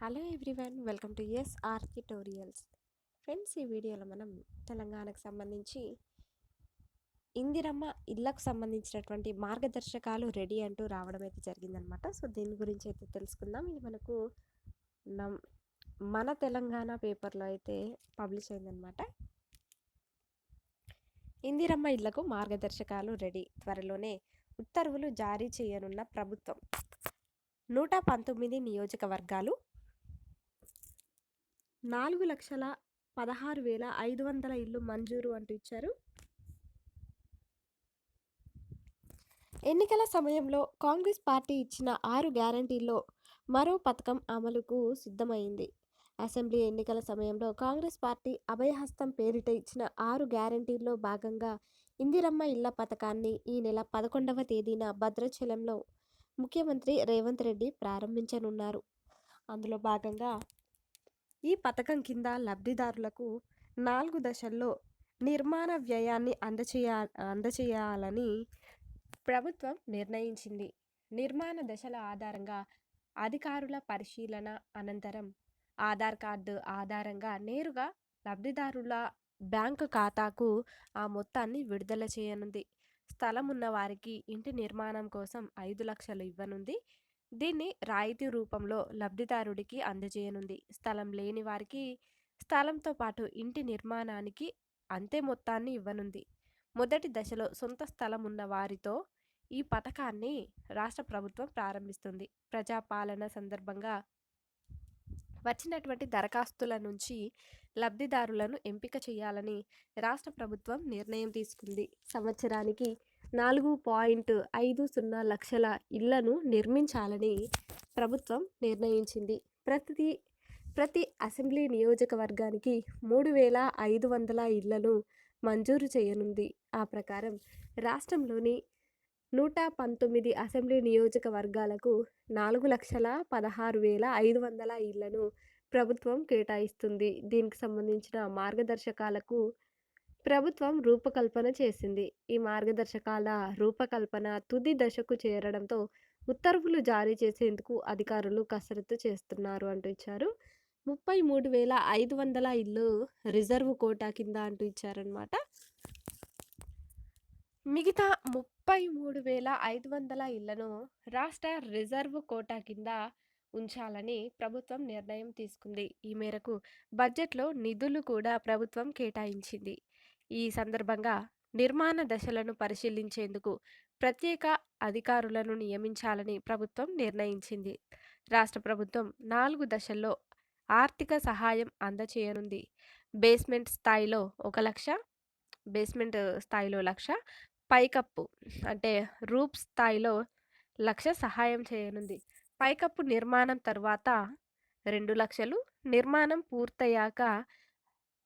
Hello everyone welcome to S R friends ఈ వీడియోలో మనం తెలంగాణకు సంబంధించి ఇందిరమ్మ ఇళ్ళకు సంబంధించినటువంటి మార్గదర్శకాలు రెడీ అంటూ రావడం అయితే జరిగిందనమాట. సో దీని గురించి అయితే తెలుసుకుందాం. ఇది మనకు నమ్ మన తెలంగాణ పేపర్లో అయితే పబ్లిష్ అయిందనమాట. ఇందిరమ్మ ఇళ్ళకు మార్గదర్శకాలు రెడీ. త్వరలోనే ఉత్తర్వులు జారీ చేయనున్న ప్రభుత్వం. నూట పంతొమ్మిది నియోజకవర్గాలు నాలుగు లక్షల పదహారు వేల ఐదు వందల ఇల్లు మంజూరు అంటూ ఇచ్చారు. ఎన్నికల సమయంలో కాంగ్రెస్ పార్టీ ఇచ్చిన ఆరు గ్యారంటీల్లో మరో పథకం అమలుకు సిద్ధమైంది. అసెంబ్లీ ఎన్నికల సమయంలో కాంగ్రెస్ పార్టీ అభయహస్తం పేరిట ఇచ్చిన ఆరు గ్యారంటీల్లో భాగంగా ఇందిరమ్మ ఇళ్ళ పథకాన్ని ఈ నెల పదకొండవ తేదీన భద్రాచలంలో ముఖ్యమంత్రి రేవంత్ రెడ్డి ప్రారంభించనున్నారు. అందులో భాగంగా ఈ పథకం కింద లబ్ధిదారులకు నాలుగు దశల్లో నిర్మాణ వ్యయాన్ని అందచేయ అందచేయాలని ప్రభుత్వం నిర్ణయించింది. నిర్మాణ దశల ఆధారంగా అధికారుల పరిశీలన అనంతరం ఆధార్ కార్డు ఆధారంగా నేరుగా లబ్ధిదారుల బ్యాంకు ఖాతాకు ఆ మొత్తాన్ని విడుదల చేయనుంది. స్థలం ఉన్న వారికి ఇంటి నిర్మాణం కోసం ఐదు లక్షలు ఇవ్వనుంది. దీన్ని రాయితీ రూపంలో లబ్ధిదారుడికి అందజేయనుంది. స్థలం లేని వారికి స్థలంతో పాటు ఇంటి నిర్మాణానికి అంతే మొత్తాన్ని ఇవ్వనుంది. మొదటి దశలో సొంత స్థలం ఉన్న వారితో ఈ పథకాన్ని రాష్ట్ర ప్రభుత్వం ప్రారంభిస్తుంది. ప్రజాపాలన సందర్భంగా వచ్చినటువంటి దరఖాస్తుల నుంచి లబ్ధిదారులను ఎంపిక చేయాలని రాష్ట్ర ప్రభుత్వం నిర్ణయం తీసుకుంది. సంవత్సరానికి నాలుగు పాయింట్ ఐదు సున్నా లక్షల ఇళ్ళను నిర్మించాలని ప్రభుత్వం నిర్ణయించింది. ప్రతి ప్రతి అసెంబ్లీ నియోజకవర్గానికి మూడు వేల ఐదు వందల ఇళ్ళను మంజూరు చేయనుంది. ఆ ప్రకారం రాష్ట్రంలోని నూట పంతొమ్మిది అసెంబ్లీ నియోజకవర్గాలకు నాలుగు లక్షల పదహారు వేల ఐదు వందల ఇళ్ళను ప్రభుత్వం కేటాయిస్తుంది. దీనికి సంబంధించిన మార్గదర్శకాలకు ప్రభుత్వం రూపకల్పన చేసింది. ఈ మార్గదర్శకాల రూపకల్పన తుది దశకు చేరడంతో ఉత్తర్వులు జారీ చేసేందుకు అధికారులు కసరత్తు చేస్తున్నారు అంటూ ఇచ్చారు. ముప్పై మూడు వేల ఐదు వందల ఇల్లు రిజర్వ్ కోటా కింద అంటూ ఇచ్చారనమాట మిగతా ముప్పై మూడు వేల ఐదు వందల ఇళ్ళను రాష్ట్ర రిజర్వ్ కోటా కింద ఉంచాలని ప్రభుత్వం నిర్ణయం తీసుకుంది. ఈ మేరకు బడ్జెట్లో నిధులు కూడా ప్రభుత్వం కేటాయించింది. ఈ సందర్భంగా నిర్మాణ దశలను పరిశీలించేందుకు ప్రత్యేక అధికారులను నియమించాలని ప్రభుత్వం నిర్ణయించింది. రాష్ట్ర ప్రభుత్వం నాలుగు దశల్లో ఆర్థిక సహాయం అందచేయనుంది. బేస్మెంట్ స్థాయిలో ఒక లక్ష బేస్మెంట్ స్థాయిలో లక్ష పైకప్పు అంటే రూప్ స్థాయిలో లక్ష సహాయం చేయనుంది. పైకప్పు నిర్మాణం తర్వాత రెండు లక్షలు నిర్మాణం పూర్తయ్యాక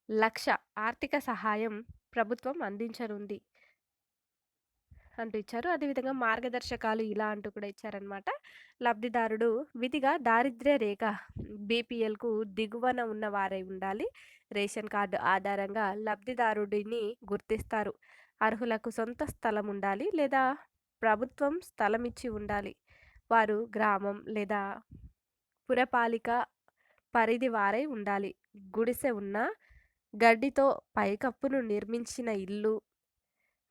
లక్ష ఆర్థిక సహాయం ప్రభుత్వం అందించనుంది. అంటూ ఇచ్చారు అదేవిధంగా మార్గదర్శకాలు ఇలా అంటూ కూడా ఇచ్చారనమాట లబ్ధిదారుడు విధిగా దారిద్ర్య రేఖ బీపీఎల్కు దిగువన ఉన్న వారై ఉండాలి. రేషన్ కార్డు ఆధారంగా లబ్ధిదారుడిని గుర్తిస్తారు. అర్హులకు సొంత స్థలం ఉండాలి లేదా ప్రభుత్వం స్థలం ఇచ్చి ఉండాలి. వారు గ్రామం లేదా పురపాలిక పరిధి వారై ఉండాలి. గుడిసె ఉన్న గడ్డితో పైకప్పును నిర్మించిన ఇల్లు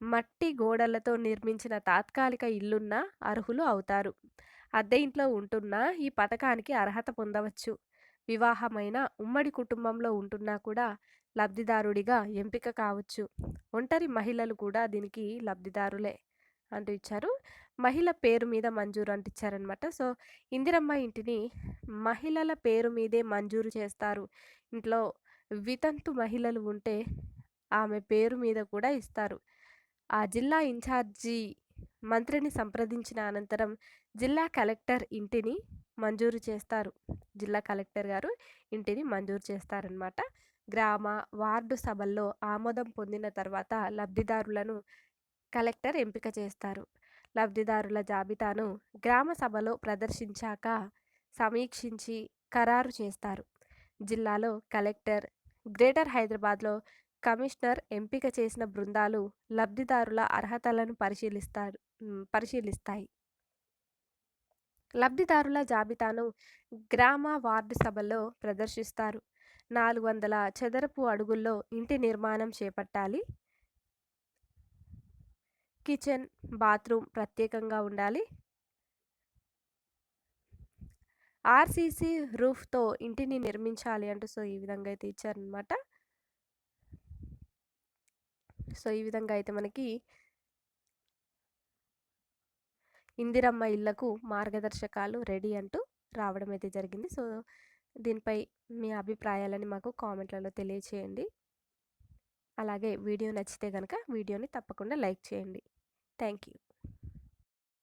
మట్టి గోడలతో నిర్మించిన తాత్కాలిక ఇల్లున్న అర్హులు అవుతారు. అద్దె ఇంట్లో ఉంటున్నా ఈ పథకానికి అర్హత పొందవచ్చు. వివాహమైన ఉమ్మడి కుటుంబంలో ఉంటున్నా కూడా లబ్ధిదారుడిగా ఎంపిక కావచ్చు. ఒంటరి మహిళలు కూడా దీనికి లబ్ధిదారులే అంటూ ఇచ్చారు. మహిళ పేరు మీద మంజూరు అంటూ ఇచ్చారనమాట సో ఇందిరమ్మ ఇంటిని మహిళల పేరు మీదే మంజూరు చేస్తారు. ఇంట్లో వితంతు మహిళలు ఉంటే ఆమె పేరు మీద కూడా ఇస్తారు. ఆ జిల్లా ఇన్ఛార్జి మంత్రిని సంప్రదించిన అనంతరం జిల్లా కలెక్టర్ ఇంటిని మంజూరు చేస్తారు. జిల్లా కలెక్టర్ గారు ఇంటిని మంజూరు చేస్తారనమాట గ్రామ వార్డు సభల్లో ఆమోదం పొందిన తర్వాత లబ్ధిదారులను కలెక్టర్ ఎంపిక చేస్తారు. లబ్ధిదారుల జాబితాను గ్రామ సభలో ప్రదర్శించాక సమీక్షించి ఖరారు చేస్తారు. జిల్లాలో కలెక్టర్ గ్రేటర్ హైదరాబాద్లో కమిషనర్ ఎంపిక చేసిన బృందాలు లబ్ధిదారుల అర్హతలను పరిశీలిస్తారు పరిశీలిస్తాయి. లబ్ధిదారుల జాబితాను గ్రామ వార్డు సభల్లో ప్రదర్శిస్తారు. నాలుగు వందల చదరపు అడుగుల్లో ఇంటి నిర్మాణం చేపట్టాలి. కిచెన్ బాత్రూమ్ ప్రత్యేకంగా ఉండాలి. ఆర్సీసీ రూఫ్తో ఇంటిని నిర్మించాలి అంటూ సో ఈ విధంగా అయితే ఇచ్చారనమాట. సో ఈ విధంగా అయితే మనకి ఇందిరమ్మ ఇళ్ళకు మార్గదర్శకాలు రెడీ అంటూ రావడం అయితే జరిగింది. సో దీనిపై మీ అభిప్రాయాలని మాకు కామెంట్లలో తెలియచేయండి. అలాగే వీడియో నచ్చితే కనుక వీడియోని తప్పకుండా లైక్ చేయండి. Thank you